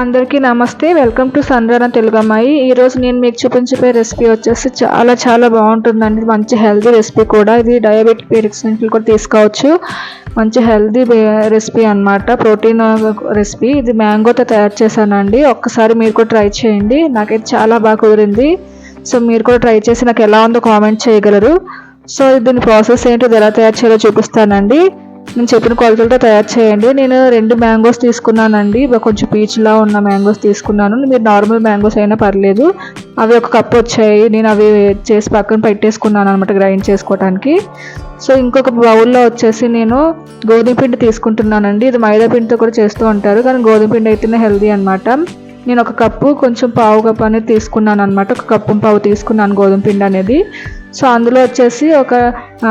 అందరికీ నమస్తే. Welcome to సంద్రాన Telugu అమ్మాయి ఈరోజు నేను మీకు చూపించే రెసిపీ వచ్చేసి చాలా చాలా బాగుంటుందండి. మంచి హెల్తీ రెసిపీ కూడా. ఇది డయాబెటిక్ పేరెంట్స్ కూడా తీసుకోవచ్చు. మంచి హెల్తీ రెసిపీ అన్నమాట. Protein recipe. ఇది మ్యాంగోతో తయారు చేశానండి. ఒక్కసారి మీరు కూడా ట్రై చేయండి. నాకైతే చాలా బాగా కుదిరింది. సో మీరు కూడా ట్రై చేసి నాకు ఎలా ఉందో కామెంట్ చేయగలరు. సో దీని ప్రాసెస్ ఏంటో ఇది ఎలా తయారు చేయాలో చూపిస్తానండి. నేను చెప్పిన కొలతలతో తయారు చేయండి. నేను రెండు మ్యాంగోస్ తీసుకున్నానండి. కొంచెం పీచ్లా ఉన్న మ్యాంగోస్ తీసుకున్నాను. మీరు నార్మల్ మ్యాంగోస్ అయినా పర్లేదు. అవి ఒక కప్ వచ్చాయి. నేను అవి చేసి పక్కన పెట్టేసుకున్నాను అనమాట గ్రైండ్ చేసుకోవడానికి సో ఇంకొక బౌల్లో వచ్చేసి నేను గోధుమ పిండి తీసుకుంటున్నానండి. ఇది మైదా పిండితో కూడా చేస్తూ ఉంటారు. కానీ గోధుమ పిండి అయితేనే హెల్దీ అనమాట నేను ఒక కప్పు కొంచెం పావు కప్పు అనేది తీసుకున్నాను అనమాట ఒక కప్పు పావు తీసుకున్నాను గోధుమ పిండి అనేది. సో అందులో వచ్చేసి ఒక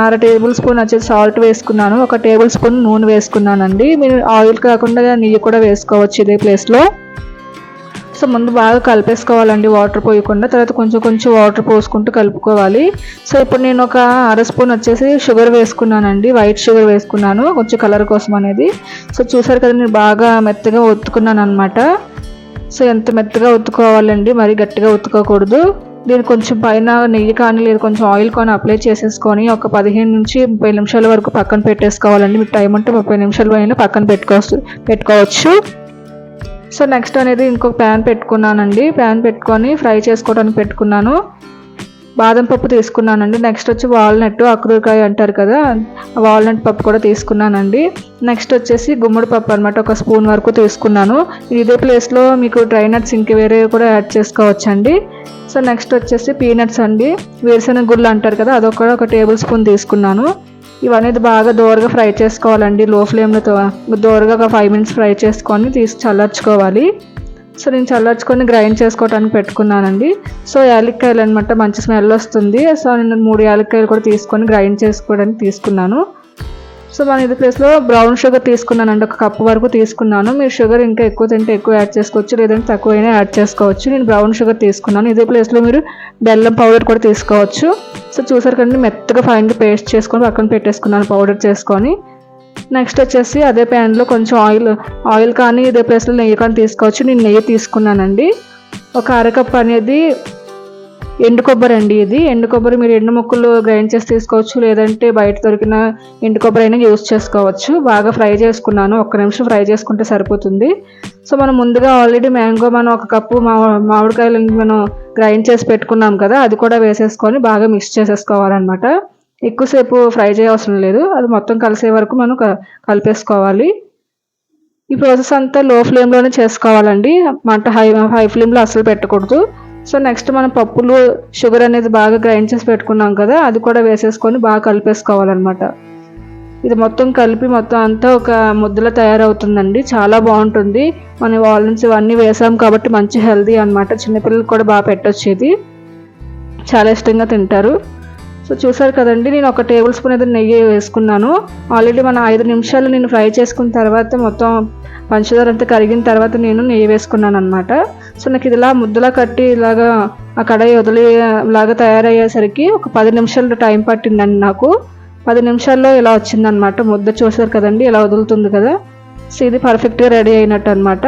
అర టేబుల్ స్పూన్ వచ్చేసి సాల్ట్ వేసుకున్నాను ఒక టేబుల్ స్పూన్ నూనె వేసుకున్నానండి. మీరు ఆయిల్ కాకుండా నెయ్యి కూడా వేసుకోవచ్చు ఇదే ప్లేస్లో సో ముందు బాగా కలిపేసుకోవాలండి వాటర్ పోయకుండా తర్వాత కొంచెం కొంచెం వాటర్ పోసుకుంటూ కలుపుకోవాలి. సో ఇప్పుడు నేను ఒక అర స్పూన్ వచ్చేసి షుగర్ వేసుకున్నానండి వైట్ షుగర్ వేసుకున్నాను కొంచెం కలర్ కోసం అనేది. సో చూసారు కదా నేను బాగా మెత్తగా ఒత్తుకున్నాను అనమాట సో ఎంత మెత్తగా ఒత్తుకోవాలండి మరి గట్టిగా ఒత్తుకోకూడదు. దీన్ని కొంచెం పైన నెయ్యి కానీ లేదు కొంచెం ఆయిల్ కానీ అప్లై చేసేసుకొని ఒక పదిహేను నుంచి ముప్పై నిమిషాల వరకు పక్కన పెట్టేసుకోవాలండి. మీకు టైం ఉంటే ముప్పై నిమిషాలు అయినా పక్కన పెట్టుకోవచ్చు పెట్టుకోవచ్చు. సో నెక్స్ట్ అనేది ఇంకొక ప్యాన్ పెట్టుకున్నానండి. ప్యాన్ పెట్టుకొని ఫ్రై చేసుకోవడానికి పెట్టుకున్నాను. బాదం పప్పు తీసుకున్నానండి. నెక్స్ట్ వచ్చి వాల్నట్ అక్రూరకాయ అంటారు కదా వాల్నట్ పప్పు కూడా తీసుకున్నానండి. నెక్స్ట్ వచ్చేసి గుమ్మడి పప్పు అనమాట ఒక స్పూన్ వరకు తీసుకున్నాను. ఇదే ప్లేస్లో మీకు డ్రై నట్స్ ఇంక వేరే కూడా యాడ్ చేసుకోవచ్చండి. సో నెక్స్ట్ వచ్చేసి పీనట్స్ అండి. వేరుశనగ గుళ్ళు అంటారు కదా అదొక ఒక టేబుల్ స్పూన్ తీసుకున్నాను. ఇవన్నీ బాగా దోరగా ఫ్రై చేసుకోవాలండి. లో ఫ్లేమ్లో దోరగా ఒక ఫైవ్ మినిట్స్ ఫ్రై చేసుకొని తీసి చల్లార్చుకోవాలి. సో నేను చల్లార్చుకొని గ్రైండ్ చేసుకోవడానికి పెట్టుకున్నానండి. సో యాలక్కాయలు అనమాట మంచి స్మెల్ వస్తుంది. సో నేను మూడు యాలక్కాయలు కూడా తీసుకొని గ్రైండ్ చేసుకోవడానికి తీసుకున్నాను. సో మన ఇది ప్లేస్లో బ్రౌన్ షుగర్ తీసుకున్నానండి. ఒక కప్పు వరకు తీసుకున్నాను. మీరు షుగర్ ఇంకా ఎక్కువ తింటే ఎక్కువ యాడ్ చేసుకోవచ్చు. లేదంటే తక్కువైనా యాడ్ చేసుకోవచ్చు. నేను బ్రౌన్ షుగర్ తీసుకున్నాను. ఇదే ప్లేస్లో మీరు బెల్లం పౌడర్ కూడా తీసుకోవచ్చు. సో చూసారు కండి మెత్తగా ఫైన్గా పేస్ట్ చేసుకొని పక్కన పెట్టేసుకున్నాను పౌడర్ చేసుకొని. నెక్స్ట్ వచ్చేసి అదే ప్యాన్లో కొంచెం ఆయిల్ ఆయిల్ కానీ ఇదే ప్లేస్లో నెయ్యి కానీ తీసుకోవచ్చు. నేను నెయ్యి తీసుకున్నానండి. ఒక అరకప్ అనేది ఎండు కొబ్బరి అండి ఇది. ఎండు కొబ్బరి మీరు ఎండు ముక్కలు గ్రైండ్ చేసి తీసుకోవచ్చు. లేదంటే బయట దొరికిన ఎండు కొబ్బరి అయినా యూస్ చేసుకోవచ్చు. బాగా ఫ్రై చేసుకున్నాను. ఒక్క నిమిషం ఫ్రై చేసుకుంటే సరిపోతుంది. సో మనం ముందుగా ఆల్రెడీ మ్యాంగో మనం ఒక కప్పు మా మామిడికాయలు మనం గ్రైండ్ చేసి పెట్టుకున్నాం కదా అది కూడా వేసేసుకొని బాగా మిక్స్ చేసేసుకోవాలన్నమాట. ఎక్కువసేపు ఫ్రై చేయవసరం లేదు. అది మొత్తం కలిసే వరకు మనం కలిపేసుకోవాలి. ఈ ప్రాసెస్ అంతా లో ఫ్లేమ్లోనే చేసుకోవాలండి. మంట హై హై ఫ్లేమ్లో అసలు పెట్టకూడదు. సో నెక్స్ట్ మనం పప్పులు షుగర్ అనేది బాగా గ్రైండ్ చేసి పెట్టుకున్నాం కదా అది కూడా వేసేసుకొని బాగా కలిపేసుకోవాలన్నమాట. ఇది మొత్తం కలిపి మొత్తం అంతా ఒక ముద్దలో తయారవుతుందండి. చాలా బాగుంటుంది. మనం వాల్నట్స్ ఇవన్నీ వేసాం కాబట్టి మంచి హెల్దీ అనమాట చిన్నపిల్లలు కూడా బాగా పెట్టొచ్చేది. చాలా ఇష్టంగా తింటారు. సో చూసారు కదండి నేను ఒక టేబుల్ స్పూన్ అయితే నెయ్యి వేసుకున్నాను. ఆల్రెడీ మన ఐదు నిమిషాలు నేను ఫ్రై చేసుకున్న తర్వాత మొత్తం పంచదార అంతా కరిగిన తర్వాత నేను నెయ్యి వేసుకున్నాను అనమాట సో నాకు ఇది ఇలా ముద్దలా కట్టి ఇలాగా ఆ కడాయి వదిలేలాగా తయారయ్యేసరికి ఒక పది నిమిషాలు టైం పట్టిందండి నాకు. పది నిమిషాల్లో ఇలా వచ్చిందనమాట ముద్ద చూసారు కదండి ఇలా వదులుతుంది కదా. సో ఇది పర్ఫెక్ట్గా రెడీ అయినట్టు అనమాట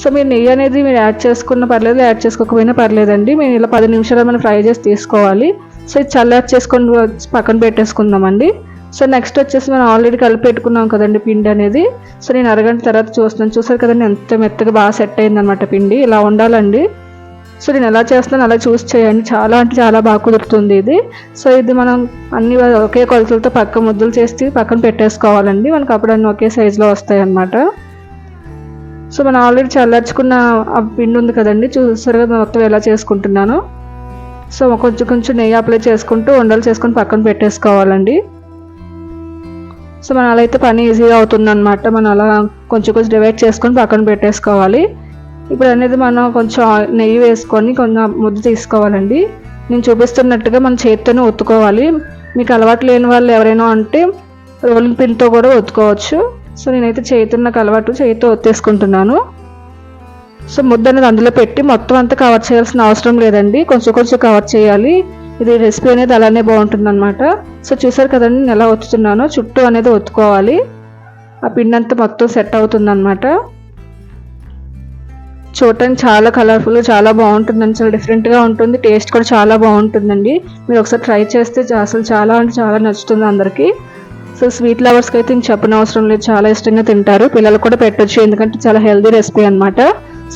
సో మీరు నెయ్యి అనేది మీరు యాడ్ చేసుకున్న పర్లేదు యాడ్ చేసుకోకపోయినా పర్లేదండి. మేము ఇలా పది నిమిషాలు మనం ఫ్రై చేసి తీసుకోవాలి. సో ఇది చల్లారి చేసుకొని పక్కన పెట్టేసుకుందామండి. సో నెక్స్ట్ వచ్చేసి మనం ఆల్రెడీ కలిపి పెట్టుకున్నాం కదండి పిండి అనేది. సో నేను అరగంట తర్వాత చూస్తున్నాను. చూసారు కదండి ఎంత మెత్తగా బాగా సెట్ అయిందనమాట పిండి. ఇలా ఉండాలండి. సో నేను ఎలా చేస్తున్నాను అలా చూసి చేయండి. చాలా అంటే చాలా బాగా కుదురుతుంది ఇది. సో ఇది మనం అన్ని ఒకే కొలతలతో పక్క ముద్దలు చేసి పక్కన పెట్టేసుకోవాలండి. మనకు అప్పుడు అన్ని ఒకే సైజులో వస్తాయి అన్నమాట సో మనం ఆల్రెడీ చల్లార్చుకున్న ఆ పిండి ఉంది కదండి. చూసారు కదా మొత్తం ఎలా చేసుకుంటున్నాను. సో కొంచెం కొంచెం నెయ్యి అప్లై చేసుకుంటూ ఉండలు చేసుకొని పక్కన పెట్టేసుకోవాలండి. సో మనం అలా అయితే పని ఈజీగా అవుతుందన్నమాట. మనం అలా కొంచెం కొంచెం డివైడ్ చేసుకొని పక్కన పెట్టేసుకోవాలి. ఇప్పుడు అనేది మనం కొంచెం నెయ్యి వేసుకొని కొంచెం ముద్ద తీసుకోవాలండి. నేను చూపిస్తున్నట్టుగా మన చేతితోనే ఒత్తుకోవాలి. మీకు అలవాటు లేని వాళ్ళు ఎవరైనా అంటే రోలింగ్ పిన్తో కూడా ఒత్తుకోవచ్చు. సో నేనైతే చేతున్న అలవాటు చేతితో ఒత్తేసుకుంటున్నాను. సో ముద్ద అనేది అందులో పెట్టి మొత్తం అంతా కవర్ చేయాల్సిన అవసరం లేదండి. కొంచెం కొంచెం కవర్ చేయాలి. ఇది రెసిపీ అనేది అలానే బాగుంటుంది అనమాట సో చూసారు కదండి నేను ఎలా ఒత్తుతున్నానో చుట్టూ అనేది ఒత్తుకోవాలి. ఆ పిండి అంతా మొత్తం సెట్ అవుతుందన్నమాట. చూడటానికి చాలా కలర్ఫుల్ చాలా బాగుంటుందండి. చాలా డిఫరెంట్గా ఉంటుంది. టేస్ట్ కూడా చాలా బాగుంటుందండి. మీరు ఒకసారి ట్రై చేస్తే అసలు చాలా అంటే చాలా నచ్చుతుంది అందరికీ. సో స్వీట్ లవర్స్కి అయితే ఇంక చెప్పనవసరం లేదు. చాలా ఇష్టంగా తింటారు. పిల్లలు కూడా పెట్టొచ్చు. ఎందుకంటే చాలా హెల్దీ రెసిపీ అనమాట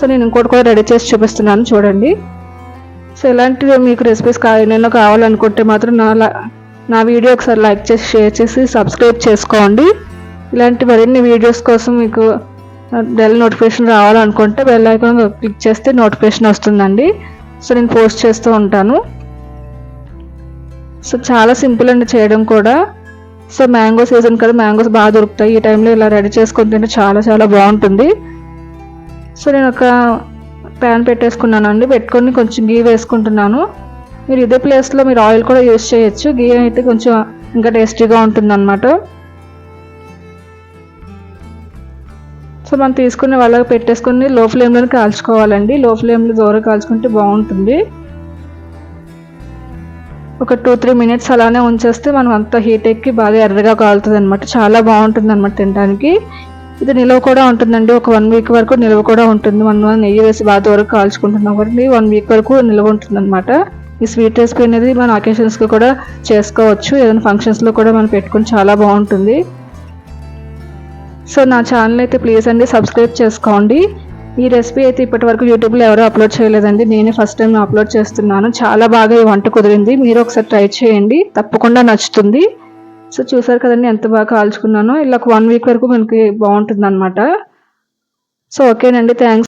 సో నేను ఇంకోటి కూడా రెడీ చేసి చూపిస్తున్నాను చూడండి. సో ఇలాంటివి మీకు రెసిపీస్ ఏమైనా కావాలనుకుంటే మాత్రం నా లా- నా వీడియో ఒకసారి లైక్ చేసి షేర్ చేసి సబ్స్క్రైబ్ చేసుకోండి. ఇలాంటి మరిన్ని వీడియోస్ కోసం మీకు బెల్ నోటిఫికేషన్ రావాలనుకుంటే బెల్ ఐకాన్ క్లిక్ చేస్తే నోటిఫికేషన్ వస్తుందండి. సో నేను పోస్ట్ చేస్తూ ఉంటాను. సో చాలా సింపుల్ అండి చేయడం కూడా. సో మ్యాంగో సీజన్ కదా మ్యాంగోస్ బాగా దొరుకుతాయి. ఈ టైంలో ఇలా రెడీ చేసుకుని తింటే చాలా చాలా బాగుంటుంది. సో నేను ఒక ప్యాన్ పెట్టేసుకున్నాను అండి పెట్టుకొని కొంచెం గీ వేసుకుంటున్నాను. మీరు ఇదే ప్లేస్లో మీరు ఆయిల్ కూడా యూస్ చేయొచ్చు. గీ అయితే కొంచెం ఇంకా టేస్టీగా ఉంటుందన్నమాట. సో మనం తీసుకున్న వాళ్ళకి పెట్టేసుకొని లో ఫ్లేమ్లో కాల్చుకోవాలండి. లో ఫ్లేమ్లో దూరం కాల్చుకుంటే బాగుంటుంది. ఒక టూ త్రీ మినిట్స్ అలానే ఉంచేస్తే మనం అంత హీట్ ఎక్కి బాగా ఎర్రగా కాలుతుంది అనమాట చాలా బాగుంటుంది అనమాట తినడానికి. ఇది నిల్వ కూడా ఉంటుందండి. ఒక వన్ వీక్ వరకు నిల్వ కూడా ఉంటుంది. మనం నెయ్యి వేసి బాగా వరకు కాల్చుకుంటున్నాం కాబట్టి వన్ వీక్ వరకు నిల్వ ఉంటుంది అనమాట ఈ స్వీట్ రెసిపీ అనేది మన అకేషన్స్కి కూడా చేసుకోవచ్చు. ఏదైనా ఫంక్షన్స్లో కూడా మనం పెట్టుకుని చాలా బాగుంటుంది. సో నా ఛానల్ అయితే ప్లీజ్ అండి సబ్స్క్రైబ్ చేసుకోండి. ఈ రెసిపీ అయితే ఇప్పటి వరకు యూట్యూబ్లో ఎవరు అప్లోడ్ చేయలేదండి. నేనే ఫస్ట్ టైం అప్లోడ్ చేస్తున్నాను. చాలా బాగా ఈ వంట కుదిరింది. మీరు ఒకసారి ట్రై చేయండి. తప్పకుండా నచ్చుతుంది. సో చూసారు కదండి ఎంత బాగా కాల్చుకున్నానో. ఇలా ఒక వన్ వీక్ వరకు మనకి బాగుంటుంది అనమాట సో ఓకేనండి థ్యాంక్స్